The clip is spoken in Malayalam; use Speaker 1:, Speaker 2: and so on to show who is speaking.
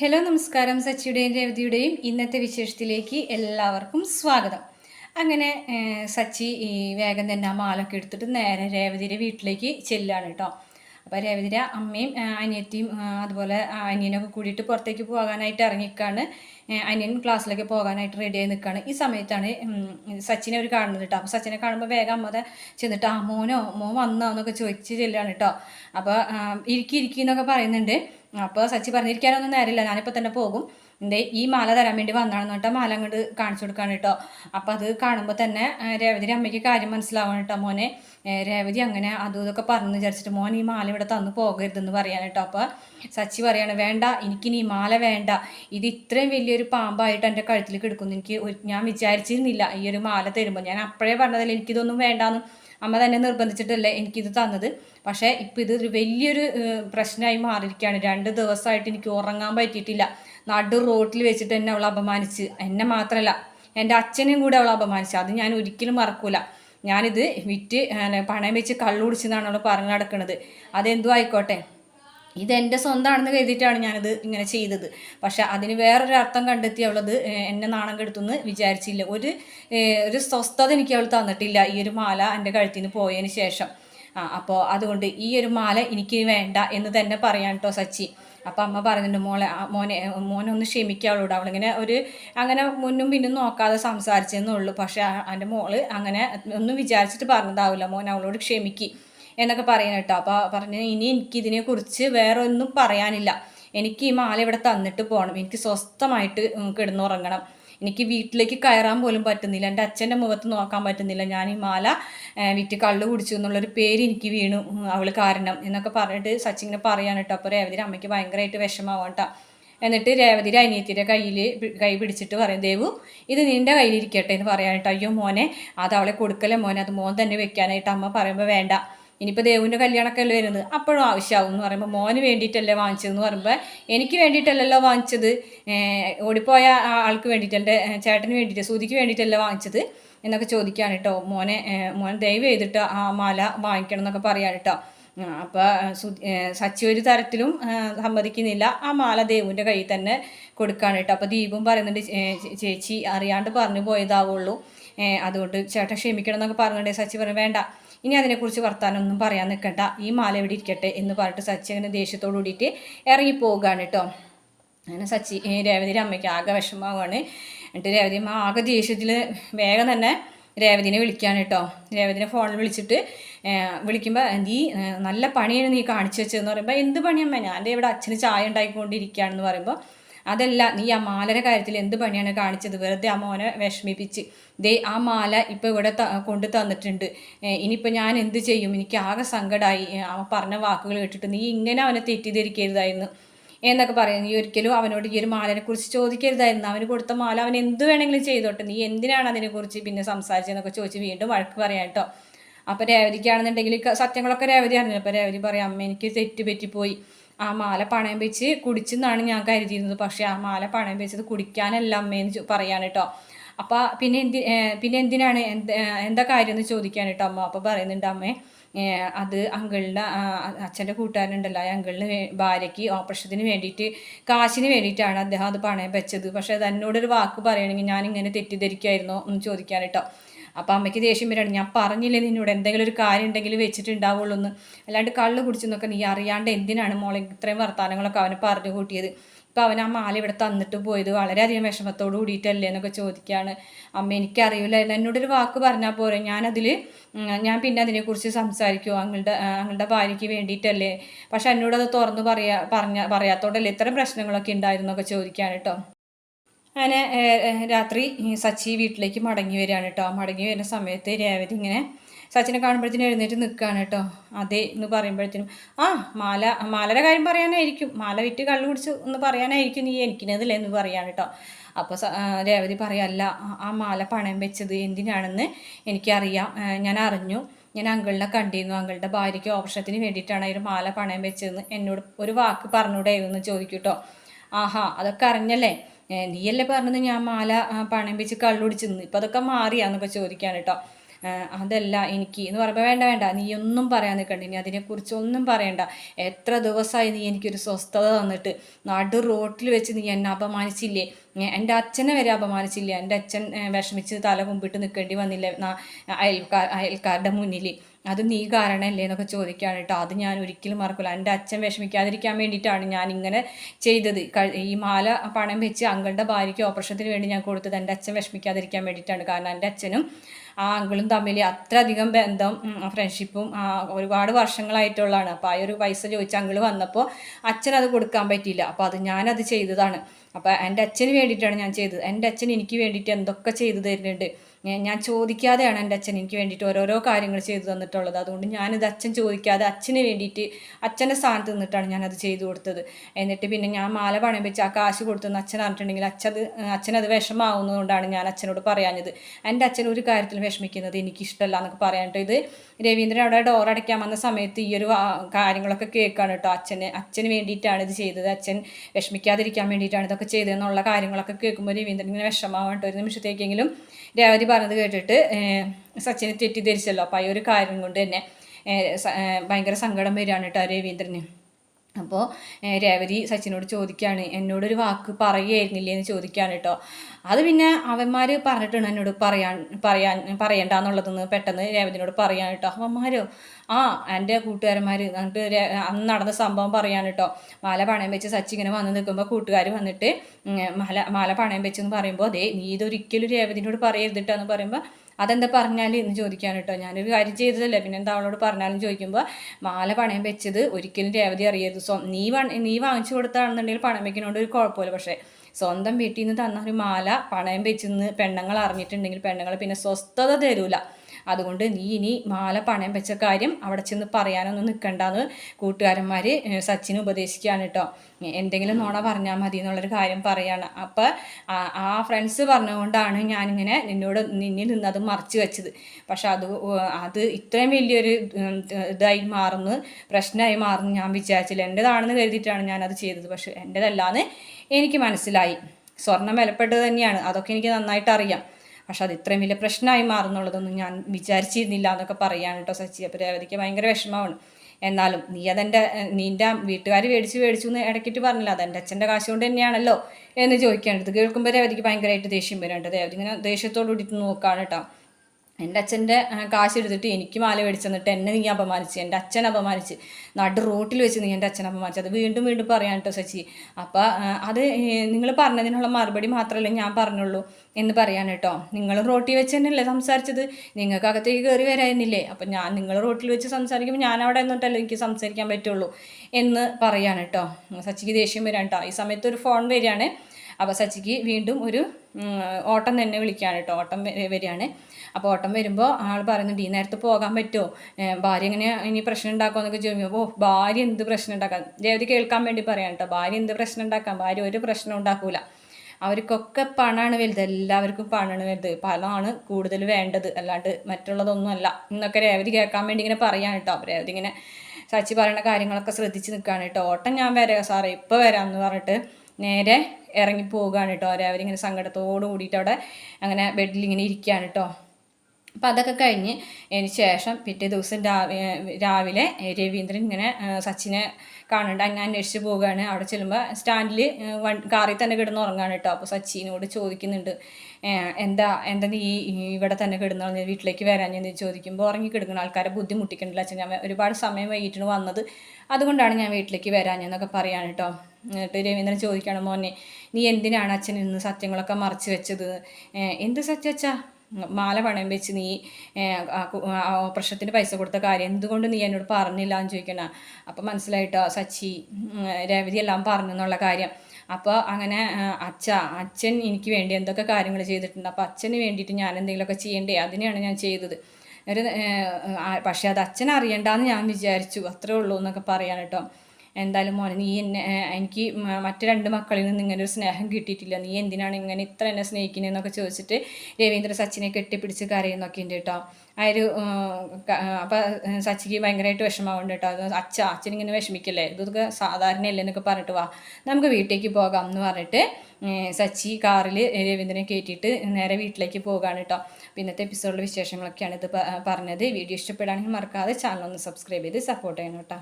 Speaker 1: ഹലോ നമസ്കാരം. സച്ചിയുടെയും രവതിയുടെയും ഇന്നത്തെ വിശേഷത്തിലേക്ക് എല്ലാവർക്കും സ്വാഗതം. അങ്ങനെ സച്ചി ഈ വേഗം തന്നെ ആ മാലൊക്കെ എടുത്തിട്ട് നേരെ രേവതിയുടെ വീട്ടിലേക്ക് ചെല്ലുകയാണ് കേട്ടോ. അപ്പോൾ രേവതിയുടെ അമ്മയും അനിയത്തിയും അതുപോലെ അനിയനൊക്കെ കൂടിയിട്ട് പുറത്തേക്ക് പോകാനായിട്ട് ഇറങ്ങിക്കാണ്. അനിയൻ ക്ലാസ്സിലേക്ക് പോകാനായിട്ട് റെഡിയായി നിൽക്കുകയാണ് ഈ സമയത്താണ് സച്ചിനെ അവർ കാണുന്നത് കേട്ടോ. അപ്പോൾ സച്ചിനെ കാണുമ്പോൾ വേഗം അമ്മത ചെന്നിട്ട് ആ മോനോ മോൻ വന്നോ? എന്നൊക്കെ ചോദിച്ച് ചെല്ലുകയാണ് കേട്ടോ. അപ്പോൾ ഇരിക്കി ഇരിക്കി എന്നൊക്കെ പറയുന്നുണ്ട്. അപ്പോൾ സച്ചി പറഞ്ഞിരിക്കാനൊന്നും നേരമില്ല. ഞാനിപ്പോൾ തന്നെ പോകും. എന്തേ ഈ മാല തരാൻ വേണ്ടി വന്നാണെന്ന് പറഞ്ഞിട്ട് മാല അങ്ങോട്ട് കാണിച്ചു കൊടുക്കാണ് കേട്ടോ. അപ്പോൾ അത് കാണുമ്പോൾ തന്നെ രേവതി അമ്മയ്ക്ക് കാര്യം മനസ്സിലാവണം കേട്ടോ മോനെ. രേവതി അങ്ങനെ അതും ഇതൊക്കെ പറഞ്ഞു വിചാരിച്ചിട്ട് മോൻ ഈ മാല ഇവിടെ തന്നു പോകരുതെന്ന് പറയാൻ കേട്ടോ. അപ്പോൾ സച്ചി പറയാണ് വേണ്ട എനിക്കിനി ഈ മാല വേണ്ട. ഇത് ഇത്രയും വലിയൊരു പാമ്പായിട്ട് എന്റെ കഴുത്തിൽ കിടക്കുന്നു. എനിക്ക് ഞാൻ വിചാരിച്ചിരുന്നില്ല ഈ ഒരു മാല തരുമ്പോൾ ഞാൻ അപ്പോഴേ പറഞ്ഞതല്ലേ എനിക്കിതൊന്നും വേണ്ടാന്ന്. അമ്മ തന്നെ നിർബന്ധിച്ചിട്ടല്ലേ എനിക്കിത് തന്നത്. പക്ഷേ ഇപ്പം ഇത് വലിയൊരു പ്രശ്നമായി മാറിയിരിക്കുകയാണ്. രണ്ട് ദിവസമായിട്ട് എനിക്ക് ഉറങ്ങാൻ പറ്റിയിട്ടില്ല. നടു റോട്ടിൽ വെച്ചിട്ട് എന്നെ അവൾ അപമാനിച്ച്. എന്നെ മാത്രമല്ല എന്റെ അച്ഛനെയും കൂടെ അവൾ അപമാനിച്ചു. അത് ഞാൻ ഒരിക്കലും മറക്കൂല. ഞാനിത് വിറ്റ് പണയം വെച്ച് കള്ളുടിച്ചെന്നാണ് അവൾ പറഞ്ഞു നടക്കുന്നത് അതെന്തോ ആയിക്കോട്ടെ. ഇതെന്റെ സ്വന്തമാണെന്ന് കരുതിയിട്ടാണ് ഞാനത് ഇങ്ങനെ ചെയ്തത്. പക്ഷെ അതിന് വേറൊരു അർത്ഥം കണ്ടെത്തി അവളത് എന്നെ നാണം കെടുത്തുനിന്ന് വിചാരിച്ചില്ല. ഒരു ഒരു സ്വസ്ഥത എനിക്ക് അവൾ തന്നിട്ടില്ല ഈ ഒരു മാല എന്റെ കഴുത്തിൽ നിന്ന് പോയതിന് ശേഷം. ആ അപ്പോൾ അതുകൊണ്ട് ഈ ഒരു മാല എനിക്ക് വേണ്ട എന്ന് തന്നെ പറയാൻ കേട്ടോ സച്ചി. അപ്പം അമ്മ പറയുന്നുണ്ട് മോളെ മോനെ മോനെ ഒന്ന് ക്ഷമിക്കുക അവളോട്. അവളിങ്ങനെ ഒരു അങ്ങനെ മുന്നും പിന്നും നോക്കാതെ സംസാരിച്ചെന്നുള്ളൂ പക്ഷേ എന്റെ മോൾ അങ്ങനെ ഒന്നും വിചാരിച്ചിട്ട് പറഞ്ഞതാവില്ല. മോൻ അവളോട് ക്ഷമിക്ക്. എന്നൊക്കെ പറയുന്ന കേട്ടോ. അപ്പോൾ പറഞ്ഞു ഇനി എനിക്ക് ഇതിനെക്കുറിച്ച് വേറെ ഒന്നും പറയാനില്ല. എനിക്ക് ഈ മാല ഇവിടെ തന്നിട്ട് പോകണം എനിക്ക് സ്വസ്ഥമായിട്ട് കിടന്നുറങ്ങണം. എനിക്ക് വീട്ടിലേക്ക് കയറാൻ പോലും പറ്റുന്നില്ല. എന്റെ അച്ഛന്റെ മുഖത്ത് നോക്കാൻ പറ്റുന്നില്ല. ഞാൻ ഈ മാല വിറ്റ് കള്ളു കുടിച്ചു എന്നുള്ളൊരു പേര് എനിക്ക് വീണു അവൾ കാരണം. എന്നൊക്കെ പറഞ്ഞിട്ട് സച്ചിങ്ങനെ പറയാൻ കേട്ടോ. അപ്പോൾ രേവതിയുടെ അമ്മയ്ക്ക് ഭയങ്കരമായിട്ട് വിഷമാവാം എന്നിട്ട് രേവതിയുടെ അനിയത്തിയുടെ കയ്യിൽ കൈ പിടിച്ചിട്ട് പറയും ദേവു ഇത് നിന്റെ കയ്യിലിരിക്കട്ടെ എന്ന് പറയാനായിട്ട് അയ്യോ മോനെ അത് അവളെ കൊടുക്കലേ മോനെ? അത് മോൻ തന്നെ വെക്കാനായിട്ട് അമ്മ പറയുമ്പോൾ വേണ്ട. ഇനിയിപ്പോൾ ദേവുവിന്റെ കല്യാണമൊക്കെ അല്ലേ വരുന്നത്? അപ്പോഴും ആവശ്യമാവും എന്ന് പറയുമ്പോൾ മോന് വേണ്ടിയിട്ടല്ലേ വാങ്ങിച്ചതെന്ന് പറയുമ്പോൾ എനിക്ക് വേണ്ടിയിട്ടല്ലല്ലോ വാങ്ങിച്ചത്. ഓടിപ്പോയ ആൾക്ക് വേണ്ടിയിട്ട് എന്റെ ചേട്ടന് വേണ്ടിയിട്ട് സൂതിക്ക് വേണ്ടിയിട്ടല്ലേ വാങ്ങിച്ചത് എന്നൊക്കെ ചോദിക്കുകയാണ് കേട്ടോ. മോനെ മോൻ ദയവ് ചെയ്തിട്ട് ആ മാല വാങ്ങിക്കണം എന്നൊക്കെ പറയാൻ കേട്ടോ. അപ്പോൾ സച്ചി ഒരു തരത്തിലും സമ്മതിക്കുന്നില്ല. ആ മാല ദേവുവിന്റെ കയ്യിൽ തന്നെ കൊടുക്കുകയാണ് കേട്ടോ. അപ്പോൾ ദീപും പറയുന്നുണ്ട് "ചേ- ചേ- ചേച്ചി അറിയാണ്ട് പറഞ്ഞു പോയതാവുള്ളൂ. അതുകൊണ്ട് ചേട്ടൻ ക്ഷമിക്കണം എന്നൊക്കെ പറഞ്ഞിട്ടുണ്ടെങ്കിൽ സച്ചി പറഞ്ഞു വേണ്ട ഇനി അതിനെക്കുറിച്ച് വർത്താനൊന്നും പറയാൻ നിൽക്കണ്ട. ഈ മാല ഇവിടെ ഇരിക്കട്ടെ എന്ന് പറഞ്ഞിട്ട് സച്ചി അങ്ങനെ ദേഷ്യത്തോടു കൂടിയിട്ട് ഇറങ്ങി പോവുകയാണ് കേട്ടോ അങ്ങനെ സച്ചി രേവതിയുടെ അമ്മയ്ക്ക് ആകെ വിഷമമാവാണ് എന്നിട്ട് രേവതി അമ്മ ആകെ ദേഷ്യത്തിൽ വേഗം തന്നെ രേവതിനെ വിളിക്കുകയാണ് കേട്ടോ രേവതിനെ ഫോണിൽ വിളിച്ചിട്ട് വിളിക്കുമ്പോൾ നീ നല്ല പണിയാണ് നീ കാണിച്ചു വെച്ചതെന്ന് പറയുമ്പോൾ എന്ത് പണിയമ്മ? ഞാൻ ഇവിടെ അച്ഛന് ചായ ഉണ്ടാക്കിക്കൊണ്ടിരിക്കുകയാണെന്ന് പറയുമ്പോൾ അതല്ല നീ ആ മാലയുടെ കാര്യത്തിൽ എന്ത് പണിയാണ് കാണിച്ചത്? വെറുതെ ആ മോനെ വിഷമിപ്പിച്ച്. ദേ ആ മാല ഇപ്പോൾ ഇവിടെ കൊണ്ടു തന്നിട്ടുണ്ട്. ഇനിയിപ്പോൾ ഞാൻ എന്ത് ചെയ്യും? എനിക്ക് ആകെ സങ്കടമായി അവൻ പറഞ്ഞ വാക്കുകൾ കേട്ടിട്ട് നീ ഇങ്ങനെ അവനെ തെറ്റിദ്ധരിക്കരുതായിരുന്നു എന്നൊക്കെ പറയും നീ ഒരിക്കലും അവനോട് ഈ ഒരു മാലനെ കുറിച്ച് ചോദിക്കരുതായിരുന്നു. അവന് കൊടുത്ത മാല അവൻ എന്ത് വേണമെങ്കിലും ചെയ്തോട്ടെ. നീ എന്തിനാണ് അതിനെക്കുറിച്ച് പിന്നെ സംസാരിച്ചതെന്നൊക്കെ ചോദിച്ച് വീണ്ടും വഴക്ക് പറയാം കേട്ടോ. അപ്പോൾ രേവതിക്കാണെന്നുണ്ടെങ്കിൽ സത്യങ്ങളൊക്കെ രേവതി അറിഞ്ഞു. അപ്പോൾ രേവതി പറയാം അമ്മ എനിക്ക് തെറ്റ് പറ്റിപ്പോയി. ആ മാല പണയം വെച്ച് കുടിച്ചെന്നാണ് ഞാൻ കരുതിയിരുന്നത്. പക്ഷേ ആ മാല പണയം വെച്ചത് കുടിക്കാനല്ല അമ്മയെന്ന് പറയാണ് കേട്ടോ അപ്പോൾ പിന്നെ എന്തി പിന്നെ എന്തിനാണ് എന്ത് കാര്യം എന്ന് ചോദിക്കാൻ കേട്ടോ അമ്മ. അപ്പോൾ പറയുന്നുണ്ട് അമ്മേ അത് അങ്കിളിന്റെ അച്ഛന്റെ കൂട്ടുകാരനുണ്ടല്ലോ. ആ അങ്കിളിന് ഭാര്യയ്ക്ക് ഓപ്പറേഷത്തിന് വേണ്ടിയിട്ട് കാശിന് വേണ്ടിയിട്ടാണ് അദ്ദേഹം അത് പണയം വെച്ചത്. പക്ഷേ അത് എന്നോടൊരു വാക്ക് പറയുകയാണെങ്കിൽ ഞാൻ ഇങ്ങനെ തെറ്റിദ്ധരിക്കായിരുന്നോ എന്ന് ചോദിക്കാൻ കേട്ടോ അപ്പോൾ അമ്മയ്ക്ക് ദേഷ്യം വരികയാണ്. ഞാൻ പറഞ്ഞില്ലേ നിന്നോട് എന്തെങ്കിലും ഒരു കാര്യം ഉണ്ടെങ്കിൽ വെച്ചിട്ടുണ്ടാവുള്ളൂ എന്ന്. അല്ലാണ്ട് കള്ള് കുടിച്ചെന്നൊക്കെ നീ അറിയാണ്ട് എന്തിനാണ് മോളെ ഇത്രയും വർത്തമാനങ്ങളൊക്കെ അവന് പറഞ്ഞു കൂട്ടിയത്? ഇപ്പം അവൻ ആ മാല ഇവിടെ തന്നിട്ട് പോയത് വളരെയധികം വിഷമത്തോട് കൂടിയിട്ടല്ലേ എന്നൊക്കെ ചോദിക്കുകയാണ്. അമ്മ എനിക്കറിയില്ല. എന്നോടൊരു വാക്ക് പറഞ്ഞാൽ പോരെ. ഞാനതിൽ ഞാൻ പിന്നെ അതിനെക്കുറിച്ച് സംസാരിക്കുമോ അങ്ങളുടെ അങ്ങളുടെ ഭാര്യയ്ക്ക് വേണ്ടിയിട്ടല്ലേ. പക്ഷെ എന്നോടത് തുറന്ന് പറയാ പറഞ്ഞ പറയാത്തോണ്ടല്ലേ ഇത്തരം പ്രശ്നങ്ങളൊക്കെ ഉണ്ടായിരുന്നൊക്കെ ചോദിക്കുകയാണ് കേട്ടോ. അങ്ങനെ രാത്രി സച്ചി വീട്ടിലേക്ക് മടങ്ങി വരികയാണ് കേട്ടോ. മടങ്ങി വരുന്ന സമയത്ത് രേവതി ഇങ്ങനെ സച്ചിനെ കാണുമ്പോഴത്തേനും എഴുന്നേറ്റ് നിൽക്കുകയാണ് കേട്ടോ. അതെ എന്ന് പറയുമ്പോഴത്തേനും ആ മാല മാലയുടെ കാര്യം പറയാനായിരിക്കും. മാല വിറ്റ് കള്ളു കുടിച്ചു എന്ന് പറയാനായിരിക്കും നീ എനിക്കിനതില്ലേ? എന്ന് പറയാണ് കേട്ടോ. അപ്പോൾ രേവതി പറയല്ല ആ- മാല പണയം വെച്ചത് എന്തിനാണെന്ന് എനിക്കറിയാം. ഞാൻ അറിഞ്ഞു. ഞാൻ അങ്കിളിനെ കണ്ടിരുന്നു. അങ്കിളുടെ ഭാര്യയ്ക്ക് ഓപ്ഷത്തിന് വേണ്ടിയിട്ടാണ് ഈ മാല പണയം വെച്ചതെന്ന് എന്നോട് ഒരു വാക്ക് പറഞ്ഞൂടായിരുന്നു എന്ന് ചോദിക്കൂട്ടോ കേട്ടോ. ആഹാ അതൊക്കെ അറിഞ്ഞല്ലേ? നീയല്ലേ പറഞ്ഞത് ഞാൻ മാല പണയം വെച്ച് കള്ളുടിച്ചെന്ന്. ഇപ്പം അതൊക്കെ മാറിയാന്നൊക്കെ ചോദിക്കാൻ കേട്ടോ അതല്ല എനിക്ക് എന്ന് പറയുമ്പോൾ വേണ്ട വേണ്ട. നീ ഒന്നും പറയാൻ നിൽക്കണ്ട ഇനി അതിനെക്കുറിച്ച് ഒന്നും പറയണ്ട. എത്ര ദിവസമായി നീ എനിക്കൊരു സ്വസ്ഥത തന്നിട്ട് നടു റോട്ടിൽ വെച്ച് നീ എന്നെ അപമാനിച്ചില്ലേ? എന്റെ അച്ഛനെ വരെ അപമാനിച്ചില്ല? എന്റെ അച്ഛൻ വിഷമിച്ച് തല കുമ്പിട്ട് നിൽക്കേണ്ടി വന്നില്ല അയൽക്കാർ അയൽക്കാരുടെ മുന്നിൽ. അത് നീ കാരണമല്ലേ എന്നൊക്കെ ചോദിക്കുകയാണ് കേട്ടോ. അത് ഞാൻ ഒരിക്കലും മറക്കില്ല എന്റെ അച്ഛൻ വിഷമിക്കാതിരിക്കാൻ വേണ്ടിയിട്ടാണ് ഞാൻ ഇങ്ങനെ ചെയ്തത് ഈ മാല പണം വെച്ച് അങ്കളുടെ ഭാര്യയ്ക്ക് ഓപ്പറേഷത്തിന് വേണ്ടി ഞാൻ കൊടുത്തത് എന്റെ അച്ഛൻ വിഷമിക്കാതിരിക്കാൻ വേണ്ടിയിട്ടാണ്. കാരണം എന്റെ അച്ഛനും ആ അങ്കിളും തമ്മിൽ അത്രയധികം ബന്ധം ഫ്രണ്ട്ഷിപ്പും ഒരുപാട് വർഷങ്ങളായിട്ടുള്ളതാണ്. അപ്പോൾ ആ ഒരു പൈസ ചോദിച്ച അങ്കിൾ വന്നപ്പോൾ അച്ഛനത് കൊടുക്കാൻ പറ്റിയില്ല. അപ്പോൾ അത് ഞാനത് ചെയ്തതാണ്. അപ്പോൾ എന്റെ അച്ഛന് വേണ്ടിയിട്ടാണ് ഞാൻ ചെയ്തത്. എന്റെ അച്ഛൻ എനിക്ക് വേണ്ടിയിട്ട് എന്തൊക്കെ ചെയ്തു തരുന്നുണ്ട്. ഞാൻ ചോദിക്കാതെയാണ് എന്റെ അച്ഛൻ എനിക്ക് വേണ്ടിയിട്ട് ഓരോരോ കാര്യങ്ങൾ ചെയ്തു തന്നിട്ടുള്ളത്. അതുകൊണ്ട് ഞാനിത് അച്ഛൻ ചോദിക്കാതെ അച്ഛന് വേണ്ടിയിട്ട് അച്ഛന്റെ സ്ഥാനത്ത് നിന്നിട്ടാണ് ഞാനത് ചെയ്തു കൊടുത്തത്. എന്നിട്ട് പിന്നെ ഞാൻ മാല പണയം വെച്ച് ആ കാശ് കൊടുത്തെന്ന് അച്ഛൻ അറിഞ്ഞിട്ടുണ്ടെങ്കിൽ അച്ഛത് അച്ഛനത് വിഷമാവുന്നതുകൊണ്ടാണ് ഞാൻ അച്ഛനോട് പറയാഞ്ഞത്. എന്റെ അച്ഛൻ ഒരു കാര്യത്തിൽ വിഷമിക്കുന്നത് എനിക്കിഷ്ടമല്ല എന്നൊക്കെ പറയാനിട്ട് ഇത് രവീന്ദ്രൻ അവിടെ ഡോർ അടയ്ക്കാൻ വന്ന സമയത്ത് ഈ ഒരു കാര്യങ്ങളൊക്കെ കേൾക്കാണ് കേട്ടോ. അച്ഛന് അച്ഛന് വേണ്ടിയിട്ടാണ് ഇത് ചെയ്തത്. അച്ഛൻ വിഷമിക്കാതിരിക്കാൻ വേണ്ടിയിട്ടാണ് ഇതൊക്കെ ചെയ്തതെന്നുള്ള കാര്യങ്ങളൊക്കെ കേൾക്കുമ്പോൾ രവീന്ദ്രൻ ഇങ്ങനെ കേട്ടോ. ഒരു നിമിഷത്തേക്കെങ്കിലും രേവതി പറഞ്ഞത് കേട്ടിട്ട് സച്ചിനെ തെറ്റിദ്ധരിച്ചല്ലോ. അപ്പോൾ ആ ഒരു കാര്യം കൊണ്ട് തന്നെ ഭയങ്കര സങ്കടം വരികയാണ് കേട്ടോ രവീന്ദ്രന്. അപ്പോൾ രേവതി സച്ചിനോട് ചോദിക്കുകയാണ് എന്നോടൊരു വാക്ക് പറയുകയായിരുന്നില്ലേ? എന്ന് ചോദിക്കുകയാണ് കേട്ടോ അത് പിന്നെ അവന്മാർ പറഞ്ഞിട്ടുണ്ട് എന്നോട് പറയാൻ പറയാൻ പറയണ്ടെന്നുള്ളതെന്ന് പെട്ടെന്ന് രേവതിനോട് പറയാൻ കേട്ടോ അവന്മാരോ? ആ എന്റെ കൂട്ടുകാരന്മാർ എന്നിട്ട് അന്ന് നടന്ന സംഭവം പറയാൻ കേട്ടോ മാല പണയം വെച്ച് സച്ചി ഇങ്ങനെ വന്ന് നിൽക്കുമ്പോൾ കൂട്ടുകാർ വന്നിട്ട് മാല മാല പണയം വെച്ചെന്ന് പറയുമ്പോൾ അതെ നീ ഇതൊരിക്കലും രേവതിനോട് പറയരുത് കേട്ടോ എന്ന് പറയുമ്പോൾ അതെന്താ പറഞ്ഞാൽ എന്ന് ചോദിക്കാൻ കേട്ടോ ഞാനൊരു കാര്യം ചെയ്തതല്ലേ പിന്നെ എന്താ അവളോട് പറഞ്ഞാലും ചോദിക്കുമ്പോൾ മാല പണയം വെച്ചത് ഒരിക്കലും രേവതി അറിയരുത്. സോ നീ നീ വാങ്ങിച്ചു കൊടുത്താണെന്നുണ്ടെങ്കിൽ പണം വെക്കുന്നതുകൊണ്ട് ഒരു കുഴപ്പമില്ല. പക്ഷേ സ്വന്തം വീട്ടിൽ നിന്ന് തന്ന ഒരു മാല പണയം വെച്ചെന്ന് പെണ്ണുങ്ങൾ അറിഞ്ഞിട്ടുണ്ടെങ്കിൽ പെണ്ണുങ്ങൾ പിന്നെ സ്വസ്ഥത തരൂല. അതുകൊണ്ട് നീ ഇനി മാല പണയം വെച്ച കാര്യം അവിടെ ചെന്ന് പറയാനൊന്നും നിൽക്കണ്ടെന്ന് കൂട്ടുകാരന്മാർ സച്ചിന് ഉപദേശിക്കുകയാണ് കേട്ടോ. എന്തെങ്കിലും നോണ പറഞ്ഞാൽ മതി എന്നുള്ളൊരു കാര്യം പറയാണ്. അപ്പം ആ ഫ്രണ്ട്സ് പറഞ്ഞുകൊണ്ടാണ് ഞാനിങ്ങനെ നിന്നോട് നിന്നിൽ നിന്ന് അത് മറച്ചു വെച്ചത്. പക്ഷെ അത് അത് ഇത്രയും വലിയൊരു ഇതായി മാറുന്നു പ്രശ്നമായി മാറുന്നു ഞാൻ വിചാരിച്ചില്ല. എന്റെതാണെന്ന് കരുതിയിട്ടാണ് ഞാനത് ചെയ്തത്. പക്ഷെ എന്റെതല്ലാന്ന് എനിക്ക് മനസ്സിലായി. സ്വർണം വിലപ്പെട്ടത് തന്നെയാണ്. അതൊക്കെ എനിക്ക് നന്നായിട്ട് അറിയാം. പക്ഷെ അത് ഇത്രയും വലിയ പ്രശ്നമായി മാറുന്നുള്ളതൊന്നും ഞാൻ വിചാരിച്ചിരുന്നില്ല എന്നൊക്കെ പറയാണ് കേട്ടോ സച്ചി. അപ്പോൾ രേവതിക്ക് ഭയങ്കര വിഷമമാണ്. എന്നാലും നീ അതെന്റെ നിന്റെ വീട്ടുകാർ മേടിച്ച് മേടിച്ചു എന്ന് ഇടയ്ക്കിട്ട് പറഞ്ഞില്ല. അതെന്റെ അച്ഛന്റെ കാശ് കൊണ്ട് തന്നെയാണല്ലോ എന്ന് ചോദിക്കേണ്ടത്. കേൾക്കുമ്പോൾ രേവതിക്ക് ഭയങ്കരമായിട്ട് ദേഷ്യം വരേണ്ടത് രേവതി ഇങ്ങനെ ദേഷ്യത്തോടു കൂടിയിട്ട് നോക്കുകയാണ് കേട്ടോ. എന്റെ അച്ഛന്റെ കാശ് എടുത്തിട്ട് എനിക്ക് മാല മേടിച്ചു തന്നിട്ട് എന്നെ നീ അപമാനിച്ച് എന്റെ അച്ഛൻ അപമാനിച്ച് നടു റോട്ടിൽ വെച്ച് നീ എന്റെ അച്ഛൻ അപമാനിച്ചു. അത് വീണ്ടും വീണ്ടും പറയാൻ കേട്ടോ സച്ചി. അപ്പോൾ അത് നിങ്ങൾ പറഞ്ഞതിനുള്ള മറുപടി മാത്രമല്ല ഞാൻ പറഞ്ഞുള്ളൂ എന്ന് പറയാൻ കേട്ടോ നിങ്ങൾ റോട്ടിൽ വെച്ച് തന്നെയല്ലേ സംസാരിച്ചത്? നിങ്ങൾക്ക് അകത്തേക്ക് കയറി വരായിരുന്നില്ലേ അപ്പം ഞാൻ നിങ്ങൾ റോട്ടിൽ വെച്ച് സംസാരിക്കുമ്പോൾ ഞാൻ അവിടെ നിന്നിട്ടല്ലേ എനിക്ക് സംസാരിക്കാൻ പറ്റുള്ളൂ എന്ന് പറയാൻ കേട്ടോ സച്ചിക്ക് ദേഷ്യം വരാൻ കേട്ടോ ഈ സമയത്ത് ഒരു ഫോൺ വരികയാണ്. അപ്പോൾ സച്ചിക്ക് വീണ്ടും ഒരു ഓട്ടം തന്നെ വിളിക്കുകയാണ് കേട്ടോ. ഓട്ടം വരികയാണ്. അപ്പോൾ ഓട്ടം വരുമ്പോൾ ആൾ പറയുന്നുണ്ട് ഈ നേരത്തെ പോകാൻ പറ്റുമോ ഭാര്യ എങ്ങനെ ഇനി പ്രശ്നം ഉണ്ടാക്കുമോ എന്നൊക്കെ ചോദിക്കുമ്പോൾ ഓ ഭാര്യ എന്ത് പ്രശ്നം ഉണ്ടാക്കാം ദേവതി കേൾക്കാൻ വേണ്ടി പറയാം കേട്ടോ. ഭാര്യ എന്ത് പ്രശ്നം ഉണ്ടാക്കാം ഭാര്യ ഒരു പ്രശ്നം ഉണ്ടാക്കൂല. അവർക്കൊക്കെ പണമാണ് വലുത്. എല്ലാവർക്കും പണമാണ് വലുത്. പണമാണ് കൂടുതൽ വേണ്ടത്. അല്ലാണ്ട് മറ്റുള്ളതൊന്നുമല്ല എന്നൊക്കെ രേവതി കേൾക്കാൻ വേണ്ടി ഇങ്ങനെ പറയാൻ കേട്ടോ. രേവതി ഇങ്ങനെ സച്ചി പറയുന്ന കാര്യങ്ങളൊക്കെ ശ്രദ്ധിച്ച് നിൽക്കുകയാണ് കേട്ടോ. ഓട്ടം ഞാൻ വരാം സാറേ ഇപ്പോൾ വരാമെന്ന് പറഞ്ഞിട്ട് നേരെ ഇറങ്ങി പോവുകയാണ് കേട്ടോ അവരിങ്ങനെ സങ്കടത്തോട് കൂടിയിട്ട് അവിടെ അങ്ങനെ ബെഡിൽ ഇങ്ങനെ ഇരിക്കുകയാണ് കേട്ടോ അപ്പം അതൊക്കെ കഴിഞ്ഞ് അതിന് ശേഷം പിറ്റേ ദിവസം രാവിലെ രവീന്ദ്രൻ ഇങ്ങനെ സച്ചിനെ കാണണ്ട. അങ്ങനെ അന്വേഷിച്ച് പോവുകയാണ്. അവിടെ ചെല്ലുമ്പോൾ സ്റ്റാൻഡിൽ വൺ കാറിൽ തന്നെ കിടന്ന് ഉറങ്ങാണ് കേട്ടോ അപ്പോൾ സച്ചിനോട് ചോദിക്കുന്നുണ്ട് എന്താ എന്താ നീ ഇവിടെ തന്നെ കിടന്നു വീട്ടിലേക്ക് വരാൻ ഞാൻ ചോദിക്കുമ്പോൾ ഉറങ്ങി കിടക്കുന്ന ആൾക്കാരെ ബുദ്ധിമുട്ടിക്കണ്ടല്ലോ അച്ഛൻ. ഞാൻ ഒരുപാട് സമയം വൈകിട്ടാണ് വന്നത്. അതുകൊണ്ടാണ് ഞാൻ വീട്ടിലേക്ക് വരാൻ എന്നൊക്കെ പറയാൻ കേട്ടോ എന്നിട്ട് രവീന്ദ്രൻ ചോദിക്കണം മോനെ നീ എന്തിനാണ് അച്ഛൻ ഇന്ന് സത്യങ്ങളൊക്കെ മറച്ചു വെച്ചത്? എന്ത് സത്യം അച്ഛാ? മാല പണയം വെച്ച് നീ ഓപ്പറേഷത്തിന് പൈസ കൊടുത്ത കാര്യം എന്തുകൊണ്ട് നീ എന്നോട് പറഞ്ഞില്ല? എന്ന് ചോദിക്കണം അപ്പം മനസ്സിലായിട്ടോ സച്ചി? രവതി എല്ലാം പറഞ്ഞു എന്നുള്ള കാര്യം. അപ്പോൾ അങ്ങനെ അച്ഛ അച്ഛൻ എനിക്ക് വേണ്ടി എന്തൊക്കെ കാര്യങ്ങൾ ചെയ്തിട്ടുണ്ട്. അപ്പോൾ അച്ഛന് വേണ്ടിയിട്ട് ഞാൻ എന്തെങ്കിലുമൊക്കെ ചെയ്യേണ്ടേ? അതിനെയാണ് ഞാൻ ചെയ്തത്. ഒരു പക്ഷേ അത് അച്ഛൻ അറിയണ്ടെന്ന് ഞാൻ വിചാരിച്ചു. അത്രേ ഉള്ളൂ എന്നൊക്കെ പറയാൻ കേട്ടോ. എന്തായാലും മോനെ നീ എന്നെ എനിക്ക് മറ്റു രണ്ട് മക്കളിൽ നിന്ന് ഇങ്ങനെ ഒരു സ്നേഹം കിട്ടിയിട്ടില്ല. നീ എന്തിനാണ് ഇങ്ങനെ ഇത്ര എന്നെ സ്നേഹിക്കുന്നതെന്നൊക്കെ ചോദിച്ചിട്ട് രവീന്ദ്ര സച്ചിനെ കെട്ടിപ്പിടിച്ച് കരയുന്നൊക്കെ ഉണ്ട് കേട്ടോ. ആ ഒരു അപ്പം സച്ചിക്ക് ഭയങ്കരമായിട്ട് വിഷമാവുണ്ട് കേട്ടോ. അത് അച്ഛ അച്ഛൻ ഇങ്ങനെ വിഷമിക്കല്ലേ? ഇതൊക്കെ സാധാരണയല്ലേ എന്നൊക്കെ പറഞ്ഞിട്ട് വാ. നമുക്ക് വീട്ടിലേക്ക് പോകാം എന്ന് പറഞ്ഞിട്ട് സച്ചി കാറിൽ രവീന്ദ്രനെ കയറ്റിയിട്ട് നേരെ വീട്ടിലേക്ക് പോകുകയാണ് കേട്ടോ. അപ്പോൾ ഇന്നത്തെ എപ്പിസോഡിലെ വിശേഷങ്ങളൊക്കെയാണ് ഇത് പറഞ്ഞത്. വീഡിയോ ഇഷ്ടപ്പെടുകയാണെങ്കിൽ മറക്കാതെ ചാനൽ ഒന്ന് സബ്സ്ക്രൈബ് ചെയ്ത് സപ്പോർട്ട് ചെയ്യണം കേട്ടോ.